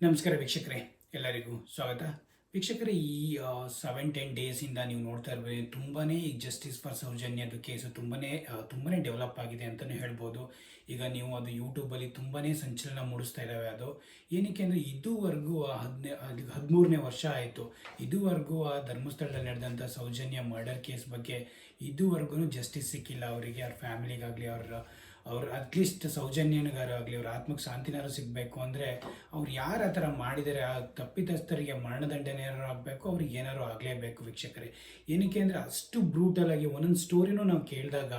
ನಮಸ್ಕಾರ ವೀಕ್ಷಕರೇ, ಎಲ್ಲರಿಗೂ ಸ್ವಾಗತ. ವೀಕ್ಷಕರೇ, ಈ ಸೆವೆನ್ ಟೆನ್ ಡೇಸಿಂದ ನೀವು ನೋಡ್ತಾ ಇರ್ಬೋದು ತುಂಬಾ ಈ ಜಸ್ಟಿಸ್ ಫಾರ್ ಸೌಜನ್ಯದ ಕೇಸು ತುಂಬಾ ತುಂಬಾ ಡೆವಲಪ್ ಆಗಿದೆ ಅಂತಲೇ ಹೇಳ್ಬೋದು. ಈಗ ನೀವು ಅದು ಯೂಟ್ಯೂಬಲ್ಲಿ ತುಂಬಾ ಸಂಚಲನ ಮೂಡಿಸ್ತಾ ಇದ್ದಾವೆ ಅದು. ಏನಕ್ಕೆ ಅಂದರೆ, ಇದುವರೆಗೂ ಹದಿನೇ ಹದಿಮೂರನೇ ವರ್ಷ ಆಯಿತು. ಇದುವರೆಗೂ ಆ ಧರ್ಮಸ್ಥಳದಲ್ಲಿ ನಡೆದಂಥ ಸೌಜನ್ಯ ಮರ್ಡರ್ ಕೇಸ್ ಬಗ್ಗೆ ಇದುವರೆಗೂ ಜಸ್ಟಿಸ್ ಸಿಕ್ಕಿಲ್ಲ. ಅವರಿಗೆ, ಅವ್ರ ಫ್ಯಾಮಿಲಿಗಾಗಲಿ ಅವ್ರ ಅವ್ರು ಅಟ್ಲೀಸ್ಟ್ ಸೌಜನ್ಯನಗಾರ ಆಗಲಿ ಅವ್ರ ಆತ್ಮಕ್ಕೆ ಶಾಂತಿನಾರು ಸಿಗಬೇಕು ಅಂದರೆ ಅವ್ರು ಯಾರು ಆ ಥರ ಮಾಡಿದರೆ ಆ ತಪ್ಪಿತಸ್ಥರಿಗೆ ಮರಣದಂಡನೆ ಏನಾರು ಆಗಬೇಕು? ಅವ್ರಿಗೆ ಏನಾರು ಆಗಲೇಬೇಕು ವೀಕ್ಷಕರೇ. ಏನಕ್ಕೆ ಅಂದರೆ ಅಷ್ಟು ಬ್ರೂಟಲ್ ಆಗಿ ಒಂದೊಂದು ಸ್ಟೋರಿನೂ ನಾವು ಕೇಳಿದಾಗ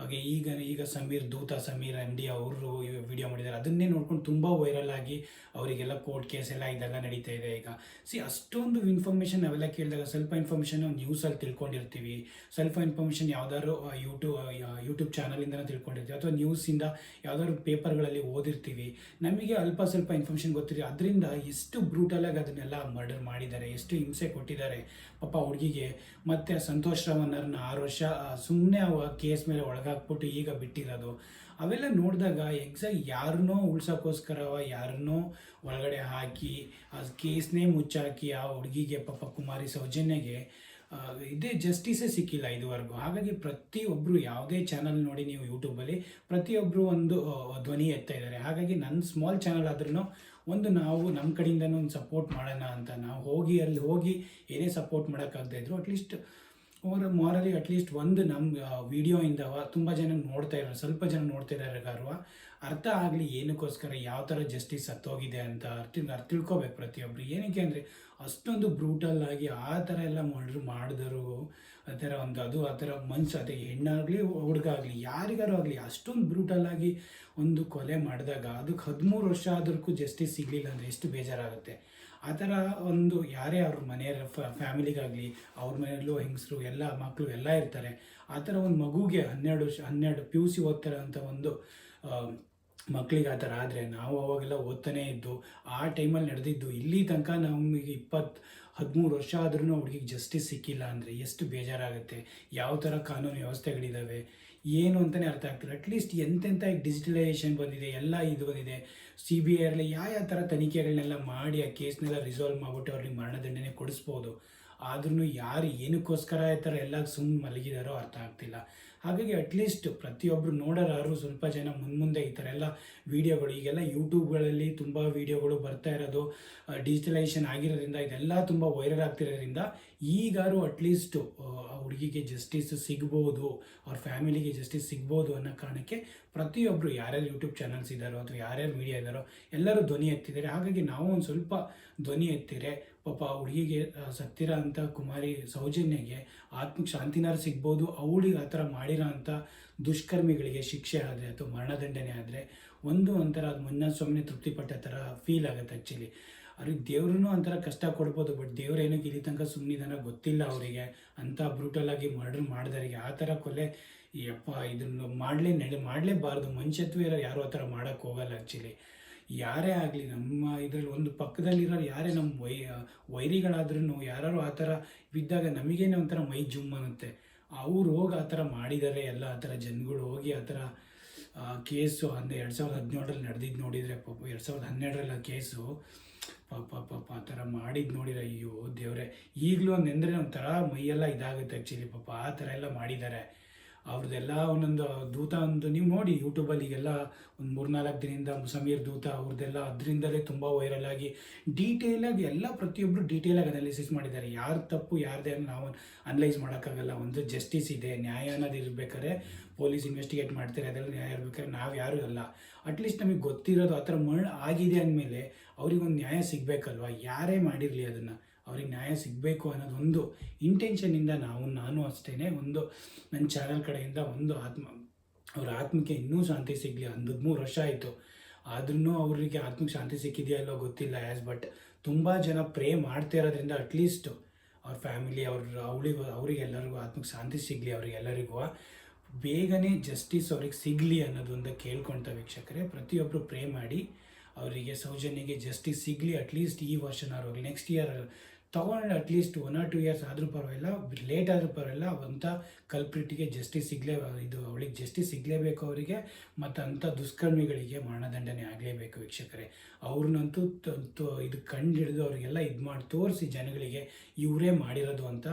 ಹಾಗೆ ಈಗ ಈಗ ಸಮೀರ್, ದೂತ ಸಮೀರ್ ಎಂ ಡಿ ಅವರು ವಿಡಿಯೋ ಮಾಡಿದ್ದಾರೆ. ಅದನ್ನೇ ನೋಡ್ಕೊಂಡು ತುಂಬ ವೈರಲ್ ಆಗಿ ಅವರಿಗೆಲ್ಲ ಕೋರ್ಟ್ ಕೇಸ್ ಎಲ್ಲ ಇದೆಲ್ಲ ನಡೀತಾ ಇದೆ ಈಗ. ಸಿ ಅಷ್ಟೊಂದು ಇನ್ಫಾರ್ಮೇಷನ್ ಅವೆಲ್ಲ ಕೇಳಿದಾಗ ಸ್ವಲ್ಪ ಇನ್ಫಾರ್ಮೇಷನ್ ನಾವು ನ್ಯೂಸಲ್ಲಿ ತಿಳ್ಕೊಂಡಿರ್ತೀವಿ. ಸ್ವಲ್ಪ ಇನ್ಫಾರ್ಮೇಷನ್ ಯಾವ್ದಾದ್ರು ಯೂಟ್ಯೂಬ್ ಯೂಟ್ಯೂಬ್ ಚಾನಲಿಂದನೇ ತಿಳ್ಕೊಂಡಿರ್ತೀವಿ. ಅಥವಾ ನ್ಯೂಸಿಂದ ಯಾವ್ದಾದ್ರು ಪೇಪರ್ಗಳಲ್ಲಿ ಓದಿರ್ತೀವಿ. ನಮಗೆ ಅಲ್ಪ ಸ್ವಲ್ಪ ಇನ್ಫಾರ್ಮೇಷನ್ ಗೊತ್ತಿರಿ ಅದರಿಂದ ಎಷ್ಟು ಬ್ರೂಟಲಾಗಿ ಅದನ್ನೆಲ್ಲ ಮರ್ಡರ್ ಮಾಡಿದ್ದಾರೆ, ಎಷ್ಟು ಹಿಂಸೆ ಕೊಟ್ಟಿದ್ದಾರೆ ಪಾಪ ಹುಡುಗಿಗೆ. ಮತ್ತು ಸಂತೋಷ್ ರಾಮನ್ನರ್ನ ಆರು ವರ್ಷ ಸುಮ್ಮನೆ ಕೇಸ್ ಮೇಲೆ ಒಳಗಾಕ್ಬಿಟ್ಟು ಈಗ ಬಿಟ್ಟಿರೋದು. ಅವೆಲ್ಲ ನೋಡಿದಾಗ ಎಕ್ಸಾಕ್ಟ್ ಯಾರನ್ನೋ ಉಳ್ಸೋಕ್ಕೋಸ್ಕರವ ಯಾರನ್ನೋ ಒಳಗಡೆ ಹಾಕಿ, ಆ ಕೇಸ್ನೇ ಮುಚ್ಚಾಕಿ ಆ ಹುಡುಗಿಗೆ, ಪಾಪ ಕುಮಾರಿ ಸೌಜನ್ಯಗೆ ಇದೇ ಜಸ್ಟಿಸೇ ಸಿಕ್ಕಿಲ್ಲ ಇದುವರೆಗೂ. ಹಾಗಾಗಿ ಪ್ರತಿಯೊಬ್ಬರು ಯಾವುದೇ ಚಾನಲ್ ನೋಡಿ ನೀವು ಯೂಟ್ಯೂಬಲ್ಲಿ ಪ್ರತಿಯೊಬ್ಬರು ಒಂದು ಧ್ವನಿ ಎತ್ತಾ ಇದ್ದಾರೆ. ಹಾಗಾಗಿ ನನ್ನ ಸ್ಮಾಲ್ ಚಾನಲ್ ಆದ್ರೂ ಒಂದು ನಾವು ನಮ್ಮ ಕಡೆಯಿಂದನೂ ಒಂದು ಸಪೋರ್ಟ್ ಮಾಡೋಣ ಅಂತ. ನಾವು ಹೋಗಿ, ಅಲ್ಲಿ ಹೋಗಿ ಏನೇ ಸಪೋರ್ಟ್ ಮಾಡೋಕ್ಕಾಗದೇ ಇದ್ರು ಅಟ್ಲೀಸ್ಟ್ ಅವರ ಮಾರಲಿ ಅಟ್ಲೀಸ್ಟ್ ಒಂದು ನಮ್ಮ ವಿಡಿಯೋಯಿಂದ ತುಂಬ ಜನ ನೋಡ್ತಾ ಇರೋ ಸ್ವಲ್ಪ ಜನ ನೋಡ್ತಾ ಇರೋರಿಗಾರುವ ಅರ್ಥ ಆಗಲಿ, ಏನಕ್ಕೋಸ್ಕರ ಯಾವ ಥರ ಜಸ್ಟಿಸ್ ಸತ್ತೋಗಿದೆ ಅಂತ ಅರ್ಥ ಅರ್ಥ ತಿಳ್ಕೊಬೇಕು ಪ್ರತಿಯೊಬ್ಬರು ಏನಕ್ಕೆ ಅಂದರೆ, ಅಷ್ಟೊಂದು ಬ್ರೂಟಲ್ ಆಗಿ ಆ ಥರ ಎಲ್ಲ ಮಾಡಿದ್ರು ಮಾಡಿದರು, ಆ ಥರ ಒಂದು ಅದು, ಆ ಥರ ಮನ್ಸು ಅದೇ ಹೆಣ್ಣಾಗಲಿ ಹುಡುಗ ಆಗಲಿ ಯಾರಿಗಾರು ಆಗಲಿ, ಅಷ್ಟೊಂದು ಬ್ರೂಟಲ್ ಆಗಿ ಒಂದು ಕೊಲೆ ಮಾಡಿದಾಗ, ಅದಕ್ಕೆ ಹದಿಮೂರು ವರ್ಷ ಆದ್ರೂ ಜಸ್ಟಿಸ್ ಸಿಗಲಿಲ್ಲ ಅಂದರೆ ಎಷ್ಟು ಬೇಜಾರಾಗುತ್ತೆ. ಆ ಥರ ಒಂದು ಯಾರೇ ಅವ್ರ ಮನೆಯ ಫ್ಯಾಮಿಲಿಗಾಗಲಿ, ಅವ್ರ ಮನೆಯಲ್ಲೂ ಹೆಂಗಸರು, ಎಲ್ಲ ಮಕ್ಕಳು ಎಲ್ಲ ಇರ್ತಾರೆ. ಆ ಥರ ಒಂದು ಮಗುಗೆ ಹನ್ನೆರಡು ವರ್ಷ, ಹನ್ನೆರಡು ಪಿ ಯು ಸಿ ಓದ್ತಾರೆ ಅಂತ ಒಂದು ಮಕ್ಕಳಿಗೆ ಆ ಥರ ಆದರೆ ನಾವು ಅವಾಗೆಲ್ಲ ಓದ್ತಾನೇ ಇದ್ದು, ಆ ಟೈಮಲ್ಲಿ ನಡೆದಿದ್ದು, ಇಲ್ಲಿ ತನಕ ನಮಗೆ ಇಪ್ಪತ್ತು ಹದಿಮೂರು ವರ್ಷ ಆದ್ರೂ ಹುಡುಗಿಗೆ ಜಸ್ಟಿಸ್ ಸಿಕ್ಕಿಲ್ಲ ಅಂದರೆ ಎಷ್ಟು ಬೇಜಾರಾಗುತ್ತೆ, ಯಾವ ಥರ ಕಾನೂನು ವ್ಯವಸ್ಥೆಗಳಿದ್ದಾವೆ ಏನು ಅಂತಲೇ ಅರ್ಥ ಆಗ್ತಿಲ್ಲ. ಅಟ್ಲೀಸ್ಟ್ ಎಂತೆಂಥ ಡಿಜಿಟಲೈಸೇಷನ್ ಬಂದಿದೆ, ಎಲ್ಲ ಇದು ಬಂದಿದೆ. ಸಿ ಬಿ ಐ ಯಾವ ಯಾವ ಥರ ತನಿಖೆಗಳನ್ನೆಲ್ಲ ಮಾಡಿ ಆ ಕೇಸ್ನೆಲ್ಲ ರಿಸಾಲ್ವ್ ಮಾಡಿಬಿಟ್ಟು ಅವ್ರಿಗೆ ಮರಣದಂಡನೆ ಕೊಡಿಸ್ಬೋದು. ಆದ್ರೂ ಯಾರು ಏನಕ್ಕೋಸ್ಕರ ಈ ಥರ ಎಲ್ಲ ಸುಮ್ಮನೆ ಮಲಗಿದಾರೋ ಅರ್ಥ ಆಗ್ತಿಲ್ಲ. ಹಾಗಾಗಿ ಅಟ್ಲೀಸ್ಟ್ ಪ್ರತಿಯೊಬ್ಬರು ನೋಡೋರಾರು ಸ್ವಲ್ಪ ಜನ ಮುಂದೆ ಈ ಥರ ಎಲ್ಲ ವೀಡಿಯೋಗಳು ಈಗೆಲ್ಲ ಯೂಟ್ಯೂಬ್ಗಳಲ್ಲಿ ತುಂಬ ವೀಡಿಯೋಗಳು ಬರ್ತಾ ಇರೋದು ಡಿಜಿಟಲೈಸೇಷನ್ ಆಗಿರೋದ್ರಿಂದ ಇದೆಲ್ಲ ತುಂಬ ವೈರಲ್ ಆಗ್ತಿರೋದ್ರಿಂದ ಈಗಾರು ಅಟ್ಲೀಸ್ಟ್ ಆ ಹುಡುಗಿಗೆ ಜಸ್ಟಿಸ್ ಸಿಗ್ಬೋದು, ಅವ್ರ ಫ್ಯಾಮಿಲಿಗೆ ಜಸ್ಟಿಸ್ ಸಿಗ್ಬೋದು ಅನ್ನೋ ಕಾರಣಕ್ಕೆ ಪ್ರತಿಯೊಬ್ಬರು ಯಾರ್ಯಾರು ಯೂಟ್ಯೂಬ್ ಚಾನಲ್ಸ್ ಇದ್ದಾರೋ ಅಥವಾ ಯಾರ್ಯಾರು ಮೀಡಿಯಾ ಇದ್ದಾರೋ ಎಲ್ಲರೂ ಧ್ವನಿ ಎತ್ತಿದ್ದಾರೆ. ಹಾಗಾಗಿ ನಾವು ಒಂದು ಸ್ವಲ್ಪ ಧ್ವನಿ ಎತ್ತಿರೆ ಪಾಪ ಹುಡುಗಿಗೆ ಸತ್ತಿರ ಅಂತ ಕುಮಾರಿ ಸೌಜನ್ಯಗೆ ಆತ್ಮಕ್ಕೆ ಶಾಂತಿನಾರು ಸಿಗ್ಬೋದು ಅವಳಿಗೆ ಆ ಥರ ಮಾಡಿರೋ ಅಂಥ ದುಷ್ಕರ್ಮಿಗಳಿಗೆ ಶಿಕ್ಷೆ ಆದರೆ ಅಥವಾ ಮರಣದಂಡನೆ ಆದರೆ ಒಂದು ಒಂಥರ ಅದು ಮುನ್ನ ಸ್ವಾಮಿನೇ ತೃಪ್ತಿಪಟ್ಟ ಥರ ಫೀಲ್ ಆಗುತ್ತೆ ಆ್ಯಕ್ಚುಲಿ ಅವ್ರಿಗೆ ದೇವ್ರೂ ಒಂಥರ ಕಷ್ಟ ಕೊಡ್ಬೋದು ಬಟ್ ದೇವ್ರು ಏನಕ್ಕೆ ಇಲ್ಲಿ ತನಕ ಸುಮ್ಮನಿದಾನ ಗೊತ್ತಿಲ್ಲ ಅವರಿಗೆ. ಅಂಥ ಬ್ರೂಟಲಾಗಿ ಮರ್ಡರ್ ಮಾಡಿದವರಿಗೆ ಆ ಥರ ಕೊಲೆ ಯಪ್ಪ, ಇದನ್ನು ಮಾಡಲೇ ನಡೆ, ಮಾಡಲೇಬಾರ್ದು. ಮನುಷ್ಯತ್ವ ಇರೋ ಯಾರೂ ಆ ಥರ ಮಾಡೋಕ್ಕೆ ಹೋಗಲ್ಲ ಆ್ಯಕ್ಚುಲಿ ಯಾರೇ ಆಗಲಿ ನಮ್ಮ ಇದರಲ್ಲಿ ಒಂದು ಪಕ್ಕದಲ್ಲಿರೋರು ಯಾರೇ ನಮ್ಮ ವೈ ವೈರಿಗಳಾದ್ರೂ ಯಾರು ಆ ಥರ ಬಿದ್ದಾಗ ನಮಗೇನೆ ಒಂಥರ ಮೈ ಜುಮ್ ಅನ್ನುತ್ತೆ. ಅವ್ರು ಹೋಗಿ ಆ ಥರ ಮಾಡಿದ್ದಾರೆ, ಎಲ್ಲ ಆ ಥರ ಜನಗಳು ಹೋಗಿ ಆ ಥರ ಕೇಸು ಅಂದರೆ ಎರಡು ಸಾವಿರದ ಹದಿನೇಳರಲ್ಲಿ ನಡೆದಿದ್ದು ನೋಡಿದರೆ ಪಾಪ, ಎರಡು ಸಾವಿರದ ಹನ್ನೆರಡರಲ್ಲಿ ಆ ಕೇಸು ಪಾಪ ಪಾಪ ಆ ಥರ ಮಾಡಿದ್ದು ನೋಡಿದ್ರೆ ಅಯ್ಯೋ ದೇವರೇ. ಈಗಲೂ ನೆಂದರೆ ಒಂಥರ ಮೈಯೆಲ್ಲ ಇದಾಗುತ್ತೆ ಆ್ಯಕ್ಚುಲಿ ಪಾಪ ಆ ಥರ ಎಲ್ಲ ಮಾಡಿದ್ದಾರೆ. ಅವ್ರದ್ದೆಲ್ಲ ಒಂದೊಂದು ದೂತ ಒಂದು ನೀವು ನೋಡಿ ಯೂಟ್ಯೂಬಲ್ಲಿ ಈಗೆಲ್ಲ ಒಂದು ಮೂರ್ನಾಲ್ಕು ದಿನದಿಂದ ಸಮೀರ್ ದೂತ ಅವ್ರದ್ದೆಲ್ಲ ಅದರಿಂದಲೇ ತುಂಬ ವೈರಲ್ ಆಗಿ ಡೀಟೇಲಾಗಿ ಎಲ್ಲ ಪ್ರತಿಯೊಬ್ಬರು ಡೀಟೇಲಾಗಿ ಅನಾಲಿಸಿಸ್ ಮಾಡಿದ್ದಾರೆ. ಯಾರು ತಪ್ಪು, ಯಾರದೇ ನಾವು ಅನಲೈಸ್ ಮಾಡೋಕ್ಕಾಗಲ್ಲ. ಒಂದು ಜಸ್ಟಿಸ್ ಇದೆ, ನ್ಯಾಯ ಅನ್ನೋದು ಇರಬೇಕಾದ್ರೆ ಪೊಲೀಸ್ ಇನ್ವೆಸ್ಟಿಗೇಟ್ ಮಾಡ್ತಾರೆ. ಅದೆಲ್ಲ ನ್ಯಾಯ ಇರ್ಬೇಕಾದ್ರೆ ನಾವು ಯಾರೂ ಅಲ್ಲ ಅಟ್ಲೀಸ್ಟ್ ನಮಗೆ ಗೊತ್ತಿರೋದು ಆ ಥರ ಮಣ್ಣು ಆಗಿದೆ ಅಂದಮೇಲೆ ಅವ್ರಿಗೊಂದು ನ್ಯಾಯ ಸಿಗಬೇಕಲ್ವ? ಯಾರೇ ಮಾಡಿರಲಿ ಅದನ್ನು. ಅವ್ರಿಗೆ ನ್ಯಾಯ ಸಿಗಬೇಕು ಅನ್ನೋದೊಂದು ಇಂಟೆನ್ಷನಿಂದ ನಾವು, ನಾನು ಅಷ್ಟೇ ಒಂದು ನನ್ನ ಚಾನಲ್ ಕಡೆಯಿಂದ ಒಂದು ಆತ್ಮ, ಅವ್ರ ಆತ್ಮಕ್ಕೆ ಇನ್ನೂ ಶಾಂತಿ ಸಿಗಲಿ, ಒಂದು ಮೂರು ವರ್ಷ ಆಯಿತು. ಆದ್ರೂ ಅವರಿಗೆ ಆತ್ಮಕ್ಕೆ ಶಾಂತಿ ಸಿಕ್ಕಿದೆಯಾ ಇಲ್ಲೋ ಗೊತ್ತಿಲ್ಲ ಆ್ಯಸ್ ಬಟ್ ತುಂಬ ಜನ ಪ್ರೇ ಮಾಡ್ತಾ ಇರೋದ್ರಿಂದ ಅಟ್ಲೀಸ್ಟ್ ಅವ್ರ ಫ್ಯಾಮಿಲಿ ಅವ್ರ ಅವಳಿಗೂ, ಅವರಿಗೆಲ್ಲರಿಗೂ ಆತ್ಮಕ್ಕೆ ಶಾಂತಿ ಸಿಗಲಿ, ಅವರಿಗೆಲ್ಲರಿಗೂ ಬೇಗನೆ ಜಸ್ಟಿಸ್ ಅವ್ರಿಗೆ ಸಿಗಲಿ ಅನ್ನೋದೊಂದು ಕೇಳ್ಕೊಳ್ತ ವೀಕ್ಷಕರೇ ಪ್ರತಿಯೊಬ್ಬರು ಪ್ರೇ ಮಾಡಿ ಅವರಿಗೆ ಸೌಜನ್ಯಗೆ ಜಸ್ಟಿಸ್ ಸಿಗಲಿ ಅಟ್ಲೀಸ್ಟ್ ಈ ವರ್ಷನಾರು ನೆಕ್ಸ್ಟ್ ಇಯರ್ ತಗೊಂಡು at least one or two years ಆದರೂ ಪರವಾಗಿಲ್ಲ ಲೇಟ್ ಆದರೂ ಪರವಾಗಿಲ್ಲ ಅವಂಥ ಕಲ್ಪ್ರಿಟಿಗೆ ಜಸ್ಟಿಸ್ ಸಿಗಲೇ, ಇದು ಅವಳಿಗೆ ಜಸ್ಟಿಸ್ ಸಿಗಲೇಬೇಕು ಅವರಿಗೆ, ಮತ್ತು ಅಂಥ ದುಷ್ಕರ್ಮಿಗಳಿಗೆ ಮರಣದಂಡನೆ ಆಗಲೇಬೇಕು ವೀಕ್ಷಕರೇ. ಅವ್ರನ್ನಂತೂ ಇದು ಕಂಡು ಹಿಡಿದು ಅವರಿಗೆಲ್ಲ ಇದು ಮಾಡಿ, ತೋರಿಸಿ ಜನಗಳಿಗೆ ಇವರೇ ಮಾಡಿರೋದು ಅಂತ.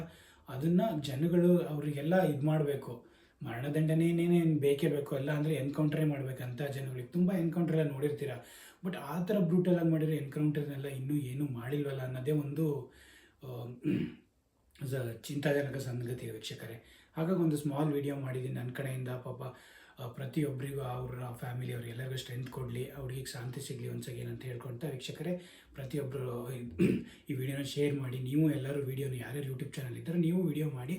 ಅದನ್ನು ಜನಗಳು ಅವರಿಗೆಲ್ಲ ಇದು ಮಾಡಬೇಕು. ಮರಣದಂಡನೇನೇನೇನು ಬೇಕೇ ಬೇಕು, ಎಲ್ಲ ಅಂದರೆ ಎನ್ಕೌಂಟ್ರೇ ಮಾಡಬೇಕಂತ ಜನಗಳಿಗೆ ತುಂಬ ಎನ್ಕೌಂಟ್ರೆಲ್ಲ ನೋಡಿರ್ತೀರ. ಬಟ್ ಆ ಥರ ಬ್ರೂಟಲಾಗಿ ಮಾಡಿರೋ ಎನ್ಕೌಂಟರ್ನೆಲ್ಲ ಇನ್ನೂ ಏನೂ ಮಾಡಿಲ್ವಲ್ಲ ಅನ್ನೋದೇ ಒಂದು ಚಿಂತಾಜನಕ ಸಂಗತಿ ವೀಕ್ಷಕರೇ. ಹಾಗಾಗಿ ಒಂದು ಸ್ಮಾಲ್ ವಿಡಿಯೋ ಮಾಡಿದ್ದೀನಿ. ನನ್ನ ಕಡೆಯಿಂದ ಪಾಪ ಪ್ರತಿಯೊಬ್ಬರಿಗೂ ಅವರ ಫ್ಯಾಮಿಲಿ ಎಲ್ಲರಿಗೂ ಸ್ಟ್ರೆಂತ್ ಕೊಡಲಿ ಅವ್ರಿಗೆ ಶಾಂತಿ ಸಿಗಲಿ, ಒಂದು ಸೆಕೆಂಡ್ ಅಂತ ಹೇಳ್ಕೊಳ್ತಾ ವೀಕ್ಷಕರೇ ಪ್ರತಿಯೊಬ್ಬರು ಈ ವಿಡಿಯೋನ ಶೇರ್ ಮಾಡಿ, ನೀವು ಎಲ್ಲರೂ ವಿಡಿಯೋನ ಯಾರ್ಯಾರು ಯೂಟ್ಯೂಬ್ ಚಾನಲ್ ಇದ್ದರೆ ನೀವು ವಿಡಿಯೋ ಮಾಡಿ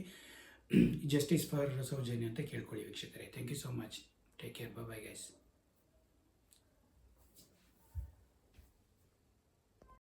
ಜಸ್ಟಿಸ್ ಫಾರ್ ಸೌಜನ್ಯ ಅಂತ ಕೇಳ್ಕೊಳ್ಳಿ ವೀಕ್ಷಕರೇ. Thank you so much take care bye guys